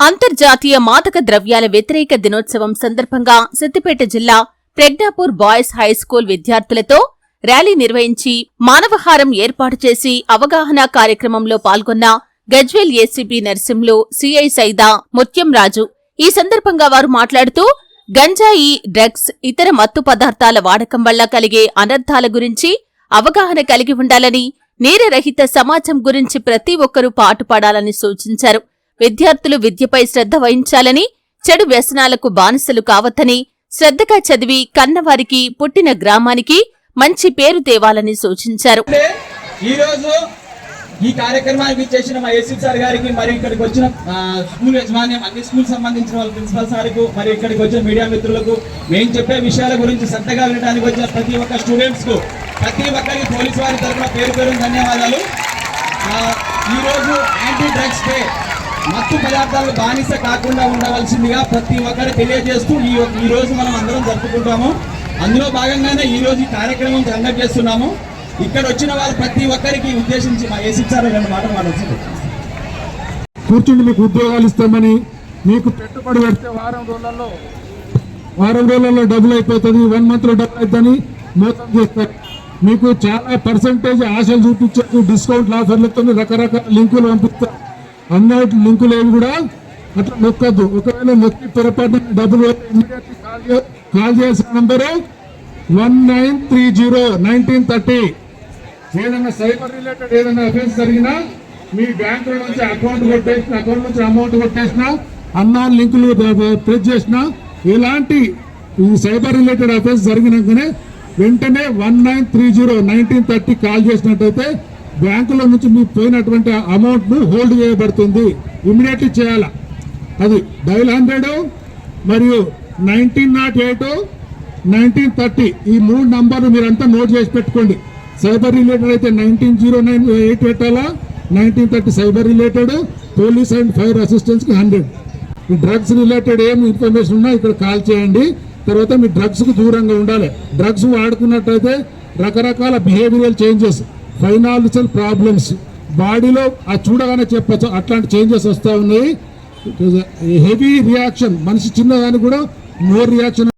అంతర్జాతీయ మాదక ద్రవ్యాల వ్యతిరేక దినోత్సవం సందర్భంగా సిద్దిపేట జిల్లా ప్రజ్ఞాపూర్ బాయ్స్ హైస్కూల్ విద్యార్థులతో ర్యాలీ నిర్వహించి మానవహారం ఏర్పాటు చేసి అవగాహన కార్యక్రమంలో పాల్గొన్న గజ్వేల్ ఏసీబీ నర్సింలు సిఐ సైదా ముత్యం రాజు ఈ సందర్భంగా వారు మాట్లాడుతూ గంజాయి డ్రగ్స్ ఇతర మత్తు పదార్థాల వాడకం వల్ల కలిగే అనర్థాల గురించి అవగాహన కలిగి ఉండాలని నేరరహిత సమాజం గురించి ప్రతి ఒక్కరూ పాటుపడాలని సూచించారు. విద్యార్థులు విద్యపై శ్రద్ధ వహించాలని చెడు వ్యసనాలకు బానిసలు కావద్దని శ్రద్ధగా చదివి కన్నవారికి పుట్టిన గ్రామానికి మంచి పేరు తేవాలని సూచించారు. అంటే ఈ కార్యక్రమానికి చేసిన మా ఏసీ సార్ గారికి మరి ఇక్కడికి వచ్చిన స్కూల్ యజమాన్యం అన్ని స్కూల్ సంబంధించిన వాళ్ళ ప్రిన్సిపల్ సార్కు మరి ఇక్కడికి వచ్చిన మీడియా మిత్రులకు మేము చెప్పే విషయాల గురించి శ్రద్ధగా వినడానికి వచ్చిన ప్రతి ఒక్క స్టూడెంట్స్కు ప్రతి ఒక్కరికి పోలీసు వారి తరఫున పేరు పేరు ధన్యవాదాలు. ఈరోజు యాంటీ డ్రగ్స్ డే. మత్తు పదార్థాలు బానిస కాకుండా ఉండవలసిందిగా ప్రతి ఒక్కరు తెలియజేస్తూ ఈ ఈ రోజు మనం అందరం జరుపుకుంటాము. అందులో భాగంగానే ఈ రోజు ఈ కార్యక్రమం కండక్ట్ చేస్తున్నాము. ఇక్కడ వచ్చిన వాళ్ళు ప్రతి ఒక్కరికి ఉద్దేశించి మా ఏసీ సార్ రెండు మాటలు మాట్లాడుతుంది కూర్చుండి మీకు ఉద్యోగాలు ఇస్తామని మీకు పెట్టుబడి పెడితే వారం రోజులలో వారం రోజులలో డబ్బులు అయిపోతుంది వన్ మంత్లో డబ్బులు అవుతుంది మోసం చేస్తారు. మీకు చాలా పర్సంటేజ్ ఆశలు చూపించారు డిస్కౌంట్ ఆఫర్లతో రకరకాల లింకులు పంపిస్తారు. అందరికి లింకు ఏవి కూడా. అట్లా నొక్కద్దు. ఒకవేళ నొక్కి పొరపాటు డబ్బులు ఇమీడియట్లీ కాల్ చే- కాల్ చేసిన number one nine three zero nineteen thirty. ఏదైనా సైబర్ రిలేటెడ్ ఏదైనా అఫెన్స్ జరిగినా మీ బ్యాంకులో నుంచి అకౌంట్ కొట్టేసిన అకౌంట్ నుంచి అమౌంట్ కొట్టేసిన అన్నా లింకులు ప్రెస్ చేసిన ఎలాంటి ఈ సైబర్ రిలేటెడ్ అఫెన్స్ జరిగినాకనే వెంటనే one nine three zero nineteen thirty call చేసినట్టయితే బ్యాంకులో నుంచి మీకు పోయినటువంటి అమౌంట్ను హోల్డ్ చేయబడుతుంది. ఇమీడియట్లీ చేయాలా? అది డైల్ హండ్రెడ్ మరియు nineteen nought eight nineteen thirty. ఈ మూడు నంబర్లు మీరంతా నోట్ చేసి పెట్టుకోండి. సైబర్ రిలేటెడ్ అయితే నైన్టీన్ జీరో నైన్ ఎయిట్ పెట్టాలా? Nineteen thirty cyber related police and fire అసిస్టెన్స్కి hundred ఈ డ్రగ్స్ రిలేటెడ్ ఏం ఇన్ఫర్మేషన్ ఉన్నా ఇక్కడ కాల్ చేయండి. తర్వాత మీ డ్రగ్స్కు దూరంగా ఉండాలి. డ్రగ్స్ వాడుకున్నట్టయితే రకరకాల బిహేవియరల్ చేంజెస్ ఫైనాన్షియల్ ప్రాబ్లమ్స్. బాడీలో ఆ చూడగానే చెప్పచ్చు అట్లాంటి చేంజెస్ వస్తూ ఉన్నాయి. హెవీ రియాక్షన్ మనిషి చిన్నదానికి కూడా మోర్ రియాక్షన్